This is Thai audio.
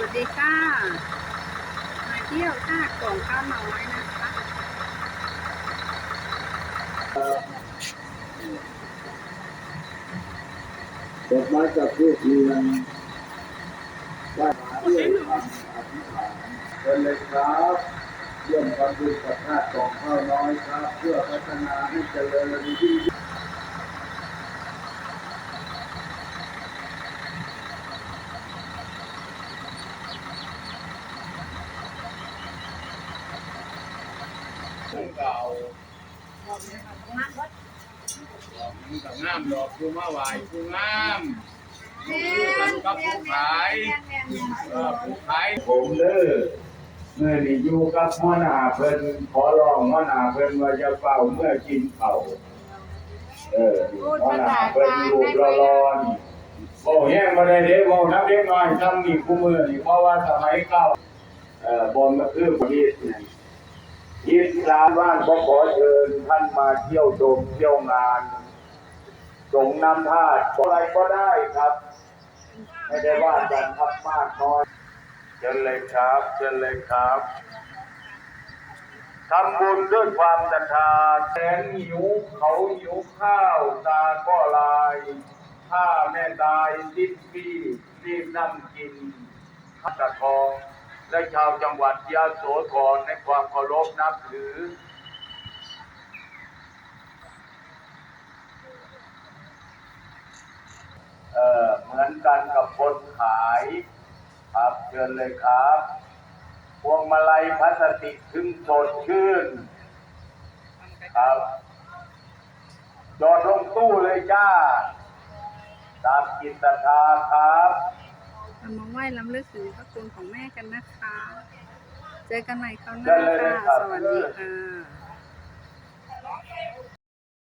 วัสดีค่ะ มาเที่ยวท่าก่องข้าวน้อยนะคะดอกไม้กับผู้เพียงว่าหาเรื่องทำอธิษฐานเชิญเลยครับเยี่ยมทำบุญกับชาติของข้าวน้อยครับ เพื่อพัฒนาให้เจริญยิ่ง เก่ามันก็งามดอกผู้มาไหวผู้งามผู้กันกับผู้ขายผู้ขายผมเด้อเมื่อนี่อยู่กับหัวหนาเพิ่นขอร้องหัวหนาเพิ่นว่าจะเฝ้าเมื่อกินข้าเออหัวหนาเพิ่นอยู่รอรอนโอ้แห้งมาได้เด้บ่นับเล็กน้อยทำนี่คู่มือนี่เพราะว่าสมัยเก่าเอ่อบนก็คือประเทศนี่ ยิสลามบ้านก็ขอเชิญท่านมาเที่ยวชมเที่ยวงานสงน้ำธาตุอะไรก็ได้ครับ ไม่ได้ว่ากันทับมากน้อยเชิญเลยครับเชิญเลยครับทำบุญด้วยความศรัทธาแสนหิวเขาหิวข้าวตาก็ลายถ้าแม่ตายสิ้นปีรีบนั่งกินพัตะทอง และชาวจังหวัดยะโสธรในความเคารพนับถือ เอ่อเหมือนกันกับคนขาย ครับเชิญเลยครับพวงมาลัยพลาสติกถึงสดชื่น ครับจอดลงตู้เลยจ้า ตามจิตศรัทธาครับ เรามาไหว้ล้ำลึกถึงพระคุณของแม่กันนะคะ เจอกันใหม่คราวหเชิน้าญเลยค่ะครับสวัสดีค่ะ